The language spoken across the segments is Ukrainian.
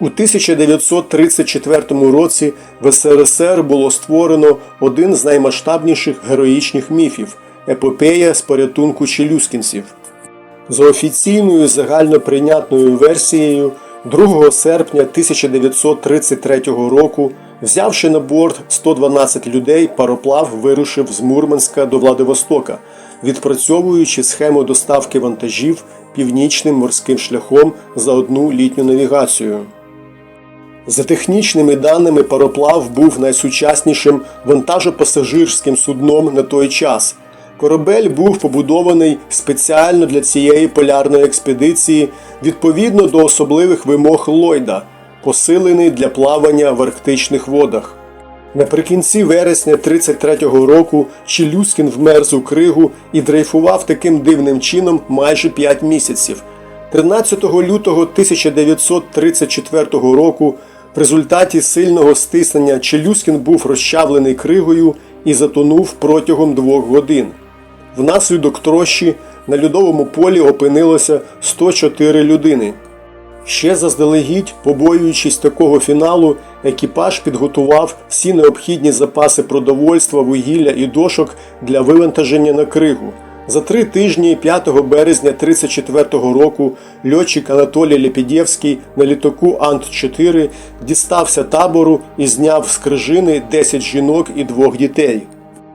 У 1934 році в СРСР було створено один з наймасштабніших героїчних міфів епопея з порятунку челюскінців. За офіційною загальноприйнятною версією, 2 серпня 1933 року, взявши на борт 112 людей, пароплав вирушив з Мурманська до Владивостока, відпрацьовуючи схему доставки вантажів північним морським шляхом за одну літню навігацію. За технічними даними, пароплав був найсучаснішим вантажопасажирським судном на той час. Корабель був побудований спеціально для цієї полярної експедиції відповідно до особливих вимог Ллойда, посилений для плавання в арктичних водах. Наприкінці вересня 33-го року Челюскін вмерз у кригу і дрейфував таким дивним чином майже 5 місяців. 13 лютого 1934 року в результаті сильного стиснення Челюскін був розчавлений кригою і затонув протягом двох годин. Внаслідок трощі на льодовому полі опинилося 104 людини. Ще заздалегідь, побоюючись такого фіналу, екіпаж підготував всі необхідні запаси продовольства, вугілля і дошок для вивантаження на кригу. За три тижні 5 березня 1934 року льотчик Анатолій Лепідєвський на літаку Ант-4 дістався табору і зняв з крижини 10 жінок і двох дітей.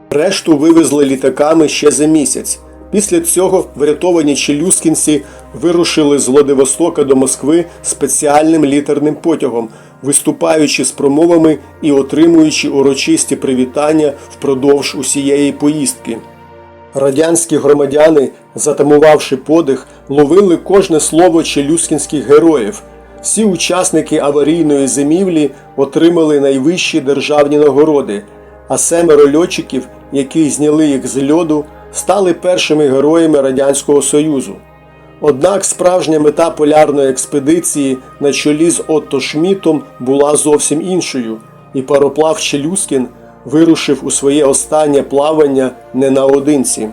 Решту вивезли літаками ще за місяць. Після цього врятовані челюскінці вирушили з Владивостока до Москви спеціальним літерним потягом, виступаючи з промовами і отримуючи урочисті привітання впродовж усієї поїздки. Радянські громадяни, затамувавши подих, ловили кожне слово челюскінських героїв. Всі учасники аварійної зимівлі отримали найвищі державні нагороди, а семеро льотчиків, які зняли їх з льоду, стали першими героями Радянського Союзу. Однак справжня мета полярної експедиції на чолі з Отто Шмітом була зовсім іншою, і пароплав Челюскін вирушив у своє останнє плавання не наодинці.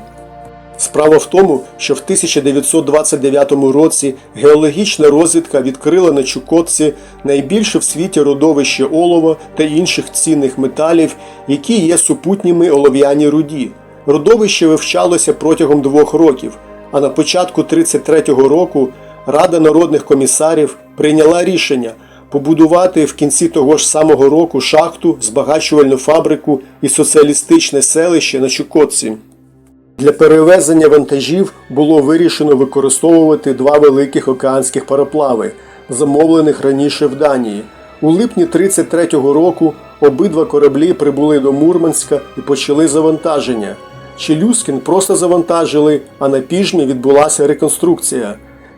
Справа в тому, що в 1929 році геологічна розвідка відкрила на Чукотці найбільше в світі родовище олова та інших цінних металів, які є супутніми олов'яні руді. Родовище вивчалося протягом двох років, а на початку 1933 року Рада народних комісарів прийняла рішення побудувати в кінці того ж самого року шахту, збагачувальну фабрику і соціалістичне селище на Чукотці. Для перевезення вантажів було вирішено використовувати два великих океанських пароплави, замовлених раніше в Данії. У липні 33-го року обидва кораблі прибули до Мурманська і почали завантаження. Челюскін просто завантажили, а на піжмі відбулася реконструкція.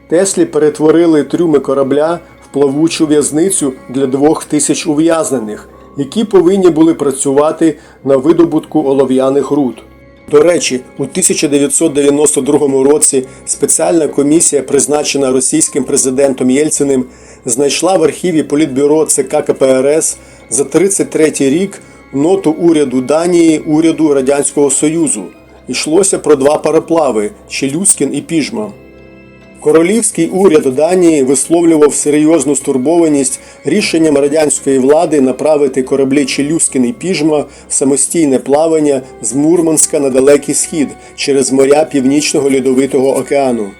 Теслі перетворили трюми корабля плавучу в'язницю для двох тисяч ув'язнених, які повинні були працювати на видобутку олов'яних руд. До речі, у 1992 році спеціальна комісія, призначена російським президентом Єльциним, знайшла в архіві Політбюро ЦК КПРС за 33 рік ноту уряду Данії уряду Радянського Союзу. Йшлося про два пароплави Челюскін і Піжма. Королівський уряд Данії висловлював серйозну стурбованість рішенням радянської влади направити кораблі Челюскін і Піжма в самостійне плавання з Мурманська на далекий схід через моря Північного Льодовитого океану.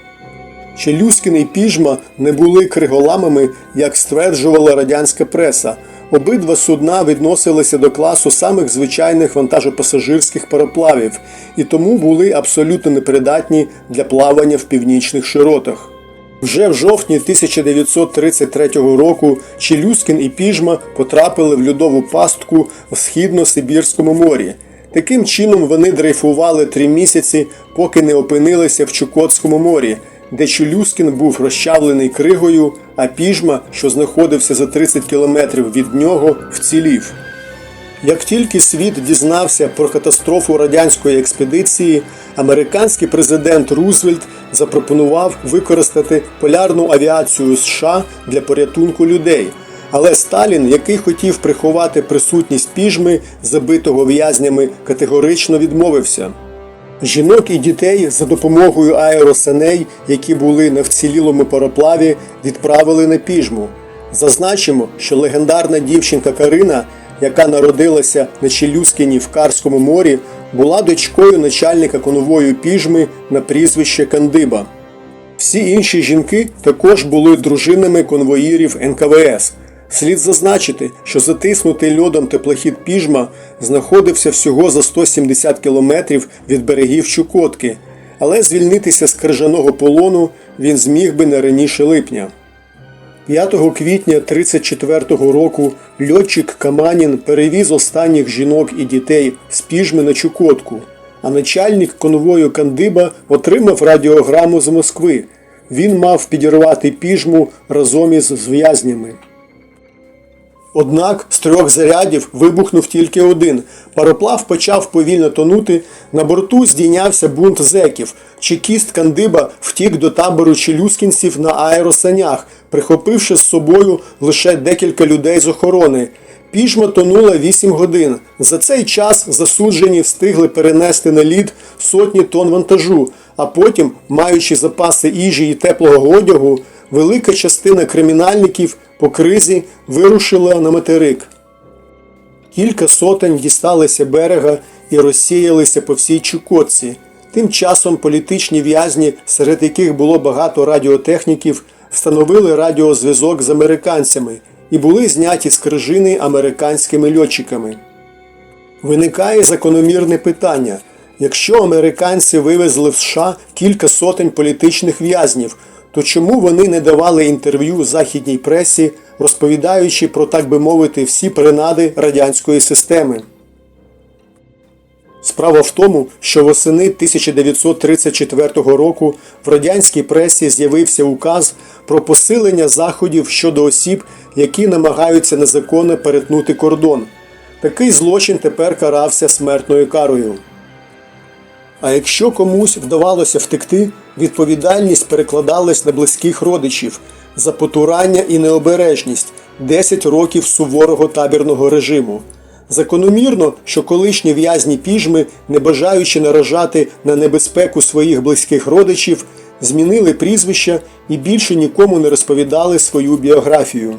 Челюскін і Піжма не були криголамами, як стверджувала радянська преса. Обидва судна відносилися до класу самих звичайних вантажопасажирських пароплавів і тому були абсолютно непридатні для плавання в північних широтах. Вже в жовтні 1933 року Челюскін і Піжма потрапили в льодову пастку в східно-Сибірському морі. Таким чином вони дрейфували три місяці, поки не опинилися в Чукотському морі, де Челюскін був розчавлений кригою, а піжма, що знаходився за 30 кілометрів від нього, вцілів. Як тільки світ дізнався про катастрофу радянської експедиції, американський президент Рузвельт запропонував використати полярну авіацію США для порятунку людей. Але Сталін, який хотів приховати присутність піжми, забитого в'язнями, категорично відмовився. Жінок і дітей за допомогою аеросаней, які були на вцілілому пароплаві, відправили на піжму. Зазначимо, що легендарна дівчинка Карина, яка народилася на Челюскіні в Карському морі, була дочкою начальника конвою піжми на прізвище Кандиба. Всі інші жінки також були дружинами конвоїрів НКВС. Слід зазначити, що затиснутий льодом теплохід Піжма знаходився всього за 170 кілометрів від берегів Чукотки, але звільнитися з крижаного полону він зміг би не раніше липня. 5 квітня 1934 року льотчик Каманін перевіз останніх жінок і дітей з Піжми на Чукотку, а начальник конвою Кандиба отримав радіограму з Москви. Він мав підірвати піжму разом із зв'язнями. Однак з трьох зарядів вибухнув тільки один. Пароплав почав повільно тонути. На борту здійнявся бунт зеків. Чекіст Кандиба втік до табору челюскінців на аеросанях, прихопивши з собою лише декілька людей з охорони. Піжма тонула 8 годин. За цей час засуджені встигли перенести на лід сотні тонн вантажу, а потім, маючи запаси їжі і теплого одягу, велика частина кримінальників по кризі вирушила на материк. Кілька сотень дісталися берега і розсіялися по всій Чукотці. Тим часом політичні в'язні, серед яких було багато радіотехніків, встановили радіозв'язок з американцями і були зняті з крижини американськими льотчиками. Виникає закономірне питання: якщо американці вивезли в США кілька сотень політичних в'язнів, то чому вони не давали інтерв'ю західній пресі, розповідаючи про, так би мовити, всі принади радянської системи? Справа в тому, що восени 1934 року в радянській пресі з'явився указ про посилення заходів щодо осіб, які намагаються незаконно перетнути кордон. Такий злочин тепер карався смертною карою. А якщо комусь вдавалося втекти, відповідальність перекладалась на близьких родичів за потурання і необережність 10 років суворого табірного режиму. Закономірно, що колишні в'язні піжми, не бажаючи наражати на небезпеку своїх близьких родичів, змінили прізвища і більше нікому не розповідали свою біографію.